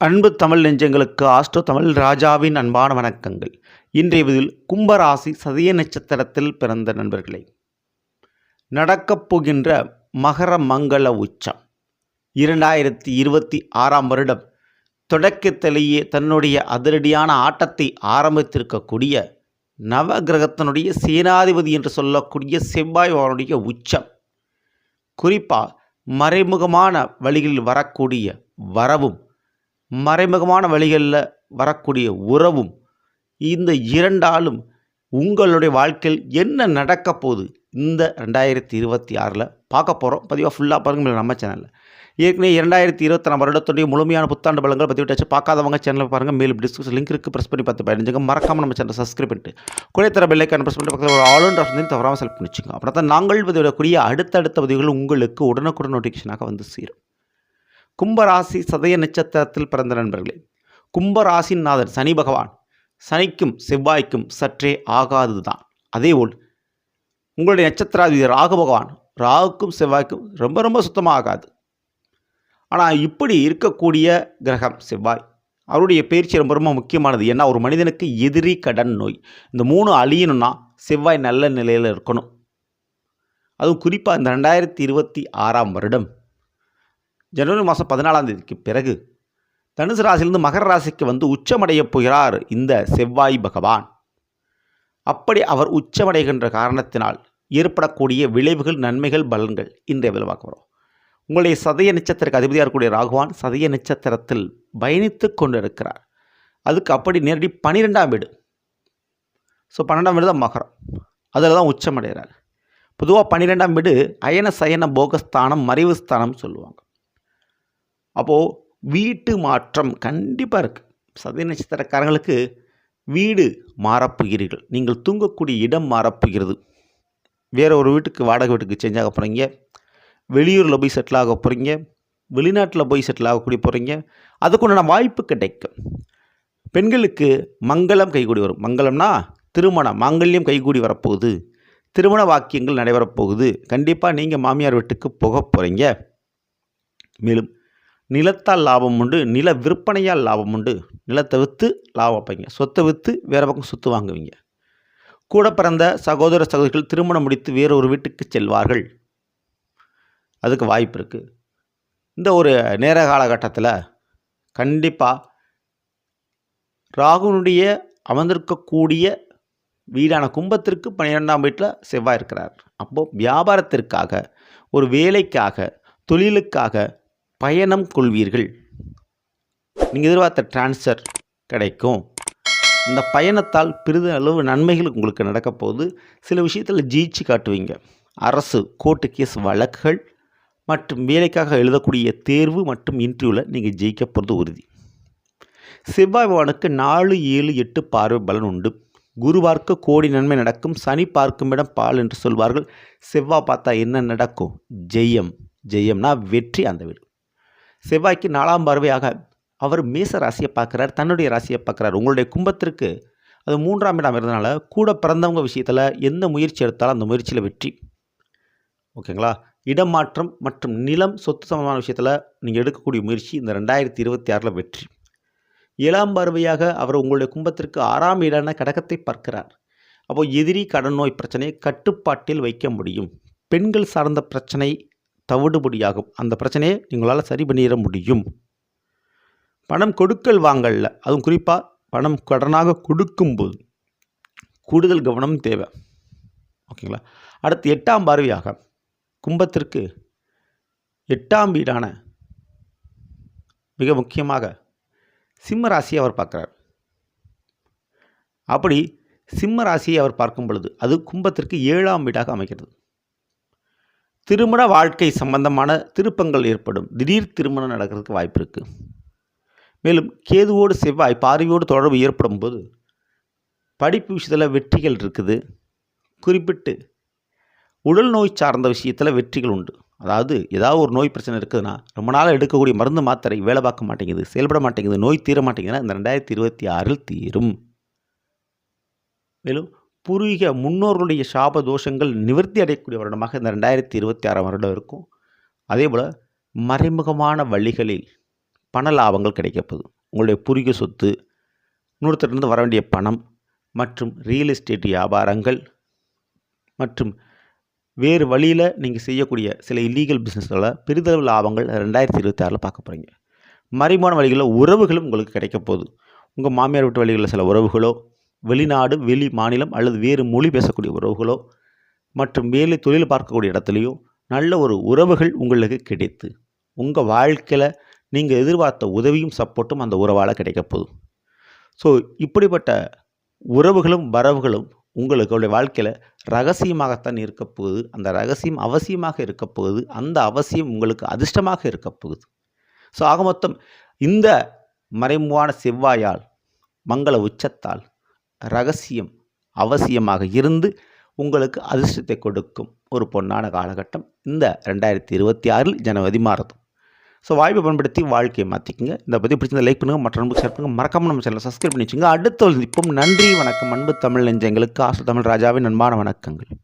அன்பு தமிழ் நெஞ்சங்களுக்கு ஆஸ்ட்ரோ தமிழ் ராஜாவின் அன்பான வணக்கங்கள். இன்றைய இதில் கும்பராசி சதய நட்சத்திரத்தில் பிறந்த நண்பர்களே நடக்கப் போகின்ற மகர மங்கள உச்சம். இரண்டாயிரத்தி இருபத்தி ஆறாம் வருடம் தொடக்கத்திலேயே தன்னுடைய அதிரடியான ஆட்டத்தை ஆரம்பித்திருக்கக்கூடிய நவகிரகத்தினுடைய சேனாதிபதி என்று சொல்லக்கூடிய செவ்வாய் அவனுடைய உச்சம். குறிப்பாக மறைமுகமான வழிகளில் வரக்கூடிய வரவும் மறைமுகமான வழிகளில் வரக்கூடிய உறவும் இந்த இரண்டாலும் உங்களுடைய வாழ்க்கையில் என்ன நடக்க போகுது? இந்த ரெண்டாயிரத்தி இருபத்தி ஆறில் பார்க்க போகிறோம் பதிவாக ஃபுல்லாக பாருங்கள் நம்ம சேனலில் ஏற்கனவே இரண்டாயிரத்தி இருபத்தாறாம் வருடத்துடைய முழுமையான புத்தாண்டு பலங்கள் பற்றி விட்டாச்சு பார்க்காதவங்க சேனலில் பாருங்கள் மேலும் டிஸ்கிரிப்ஷன் லிங்க் இருக்குது ப்ரெஸ் பண்ணி பார்த்து பயணிச்சுங்க மறக்காமல் நம்ம சேனல் சப்ஸ்கிரைப் பண்ணிட்டு கூட தர பெல்லைக்கான ப்ரெஸ் பண்ணி பக்கத்தில் ஒரு ஆல் ஒன் ஆப்ஷன் தவறாமல் செலக்ட் பண்ணி வச்சுக்கோங்க தான் நாங்கள் பதிவிடக்கூடிய அடுத்தடுத்த பதிவுகள் உங்களுக்கு உடனுக்குடன் நோட்டிஃபிகேஷனாக வந்து சேரும். கும்பராசி சதய நட்சத்திரத்தில் பிறந்த நண்பர்களே கும்பராசின் நாதர் சனி பகவான் சனிக்கும் செவ்வாய்க்கும் சற்றே ஆகாதது தான் அதேபோல் உங்களுடைய நட்சத்திராதிபதி ராகு பகவான் ராகுக்கும் செவ்வாய்க்கும் ரொம்ப ரொம்ப சுத்தமாக ஆகாது. ஆனால் இப்படி இருக்கக்கூடிய கிரகம் செவ்வாய். அவருடைய பயிற்சி ரொம்ப ரொம்ப முக்கியமானது. ஏன்னா ஒரு மனிதனுக்கு எதிரி கடன் நோய். இந்த மூணு அழியணும்னா செவ்வாய் நல்ல நிலையில் இருக்கணும். அதுவும் குறிப்பாக இந்த ரெண்டாயிரத்தி இருபத்தி ஆறாம் வருடம் ஜனவரி மாதம் பதினாலாம் தேதிக்கு பிறகு தனுசு ராசியிலிருந்து மகர ராசிக்கு வந்து உச்சமடையப் போகிறார் இந்த செவ்வாய் பகவான். அப்படி அவர் உச்சமடைகின்ற காரணத்தினால் ஏற்படக்கூடிய விளைவுகள் நன்மைகள் பலன்கள் இன்றைய விதமாக வரும் உங்களுடைய சதய நட்சத்திரக்கு அதிபதியாக இருக்கக்கூடிய ராகுவான் சதய நட்சத்திரத்தில் பயணித்து கொண்டிருக்கிறார். அதுக்கு அப்படி நேரடி பன்னிரெண்டாம் வீடு. ஸோ பன்னெண்டாம் வீடு தான் மகரம். அதில் தான் உச்சமடைகிறார். பொதுவாக பன்னிரெண்டாம் வீடு அயன சயன போகஸ்தானம் மறைவு ஸ்தானம் சொல்லுவாங்க. அப்போது வீட்டு மாற்றம் கண்டிப்பாக இருக்குது சதய நட்சத்திரக்காரங்களுக்கு வீடு மாறப்போகிறீர்கள். நீங்கள் தூங்கக்கூடிய இடம் மாறப்போகிறது. வேறு ஒரு வீட்டுக்கு வாடகை வீட்டுக்கு சேஞ்ச் ஆக போகிறீங்க வெளியூரில் போய் செட்டில் ஆக போகிறீங்க வெளிநாட்டில் போய் செட்டில் ஆகக்கூடிய போகிறீங்க அதுக்குண்டான வாய்ப்பு கிடைக்கும். பெண்களுக்கு மங்களம் கைகூடி வரும். மங்களம்னா திருமணம். மாங்கல்யம் கைகூடி வரப்போகுது. திருமண வாக்கியங்கள் நடைபெறப்போகுது கண்டிப்பாக நீங்கள் மாமியார் வீட்டுக்கு போக போகிறீங்க மேலும் நிலத்தால் லாபம் உண்டு நில விற்பனையால் லாபம் உண்டு. நிலத்தை விற்று லாபம் வைப்பீங்க. சொத்தை விற்று வேறு பக்கம் சொத்து வாங்குவீங்க. கூட பிறந்த சகோதர சகோதரிகள் திருமணம் முடித்து வேறு ஒரு வீட்டுக்கு செல்வார்கள். அதுக்கு வாய்ப்பு இருக்குது இந்த ஒரு நேர காலகட்டத்தில் கண்டிப்பாக ராகுனுடைய அமர்ந்திருக்கக்கூடிய வீடான கும்பத்திற்கு பன்னிரெண்டாம் வீட்டில் செவ்வாய் இருக்கிறார். அப்போது வியாபாரத்திற்காக ஒரு வேலைக்காக தொழிலுக்காக பயணம் கொள்வீர்கள். நீங்கள் எதிர்பார்த்த டிரான்ஸ்ஃபர் கிடைக்கும். இந்த பயணத்தால் பெரிதளவு நன்மைகள் உங்களுக்கு நடக்க போகுது. சில விஷயத்தில் ஜெயிச்சு காட்டுவீங்க. அரசு கோர்ட்டு கேஸ் வழக்குகள் மற்றும் வேலைக்காக எழுதக்கூடிய தேர்வு மற்றும் இன்டர்வியூவில் நீங்கள் ஜெயிக்க போகிறது உறுதி. செவ்வாய் பகவானுக்கு நாலு ஏழு எட்டு பார்வை பலன் உண்டு. குரு பார்க்க கோடி நன்மை நடக்கும். சனி பார்க்கும் இடம் பால் என்று சொல்வார்கள். செவ்வாய் பார்த்தா என்ன நடக்கும்? ஜெயம். ஜெயம்னா வெற்றி அந்த வீடு. செவ்வாய்க்கு நாலாம் பார்வையாக அவர் மேச ராசியை பார்க்குறார் தன்னுடைய ராசியை பார்க்குறார். உங்களுடைய கும்பத்திற்கு அது மூன்றாம் இடம் இருந்தனால கூட பிறந்தவங்க விஷயத்தில் எந்த முயற்சி எடுத்தாலும் அந்த முயற்சியில் வெற்றி. ஓகேங்களா? இடம் மாற்றம் மற்றும் நிலம் சொத்து சம்பந்தமான விஷயத்தில் நீங்கள் எடுக்கக்கூடிய முயற்சி இந்த ரெண்டாயிரத்தி இருபத்தி ஆறில் வெற்றி. ஏழாம் பார்வையாக அவர் உங்களுடைய கும்பத்திற்கு ஆறாம் இடான கடகத்தை பார்க்கிறார். அப்போது எதிரி கடன் நோய் பிரச்சனையை கட்டுப்பாட்டில் வைக்க முடியும். பெண்கள் சார்ந்த பிரச்சனை தவிடுபடியாகும். அந்த பிரச்சனையை நீங்களால் சரி பண்ணிட முடியும். பணம் கொடுக்கல் வாங்கல அதுவும் குறிப்பாக பணம் கடனாக கொடுக்கும்போது கூடுதல் கவனம் தேவை. ஓகேங்களா? அடுத்து எட்டாம் பார்வையாக. கும்பத்திற்கு எட்டாம் வீடான மிக முக்கியமாக சிம்ம ராசியை அவர் பார்க்குறார். அப்படி சிம்ம ராசியை அவர் பார்க்கும் பொழுது அது கும்பத்திற்கு ஏழாம் வீடாக அமைக்கிறது. திருமண வாழ்க்கை சம்பந்தமான திருப்பங்கள் ஏற்படும். திடீர் திருமணம் நடக்கிறதுக்கு வாய்ப்பு இருக்குது மேலும் கேதுவோடு செவ்வாய் பார்வையோடு தொடர்பு ஏற்படும் போது படிப்பு விஷயத்தில் வெற்றிகள் இருக்குது. குறிப்பிட்டு உடல் நோய் சார்ந்த விஷயத்தில் வெற்றிகள் உண்டு. அதாவது ஏதாவது ஒரு நோய் பிரச்சனை இருக்குதுன்னா ரொம்ப நாள் எடுக்கக்கூடிய மருந்து மாத்திரை வேலை பார்க்க மாட்டேங்குது செயல்பட மாட்டேங்குது நோய் தீர மாட்டேங்குதுன்னா இந்த ரெண்டாயிரத்தி இருபத்தி ஆறில் தீரும். மேலும் பூர்வீக முன்னோர்களுடைய சாப தோஷங்கள் நிவர்த்தி அடையக்கூடிய வருடமாக இந்த ரெண்டாயிரத்தி இருபத்தி ஆறாம் வருடம் இருக்கும். அதே போல் மறைமுகமான வழிகளில் பண லாபங்கள் கிடைக்கப்போகுது. உங்களுடைய பூர்வீக சொத்து இன்னொருத்தருந்து வர வேண்டிய பணம் மற்றும் ரியல் எஸ்டேட் வியாபாரங்கள் மற்றும் வேறு வழியில் நீங்கள் செய்யக்கூடிய சில இல்லீகல் பிஸ்னஸ்களில் பெரிதளவு லாபங்கள் ரெண்டாயிரத்தி இருபத்தி ஆறில் பார்க்க போகிறீங்க மறைமான வழிகளில் உறவுகளும் உங்களுக்கு கிடைக்க போகுது உங்கள் மாமியார் வீட்டு வழிகளில் சில உறவுகளோ வெளிநாடு வெளி மாநிலம் அல்லது வேறு மொழி பேசக்கூடிய உறவுகளோ மற்றும் வேலை தொழில் பார்க்கக்கூடிய இடத்துலையோ நல்ல ஒரு உறவுகள் உங்களுக்கு கிடைத்து உங்கள் வாழ்க்கையில் நீங்கள் எதிர்பார்த்த உதவியும் சப்போர்ட்டும் அந்த உறவால் கிடைக்க போகுது. ஸோ இப்படிப்பட்ட உறவுகளும் வரவுகளும் உங்களுடைய வாழ்க்கையில் ரகசியமாகத்தான் இருக்க போகுது. அந்த ரகசியம் அவசியமாக இருக்க போகுது. அந்த அவசியம் உங்களுக்கு அதிர்ஷ்டமாக இருக்க போகுது. ஸோ ஆக மொத்தம் இந்த மறைமுகமான செவ்வாயால் மங்கள உச்சத்தால் ரகசியம் அவசியமாக இருந்து உங்களுக்கு அதிர்ஷ்டத்தை கொடுக்கும் ஒரு பொன்னான காலகட்டம் இந்த ரெண்டாயிரத்தி இருபத்தி ஆறில் ஜனவரி மாறதும் ஸோ வாய்ப்பை பயன்படுத்தி வாழ்க்கையை மாற்றிக்கங்க இந்த பற்றி பிடிச்சிருந்த லைக் பண்ணுங்கள் மற்ற நண்பர்கள் ஷேர் பண்ணுங்கள் மறக்காம நம்ம சேனலை சப்ஸ்கிரைப் பண்ணி வச்சுங்க. அடுத்த இப்போ நன்றி வணக்கம். அன்பு தமிழ் நெஞ்சங்களுக்கு ஆசு தமிழ் ராஜாவின் அன்பான வணக்கங்கள்.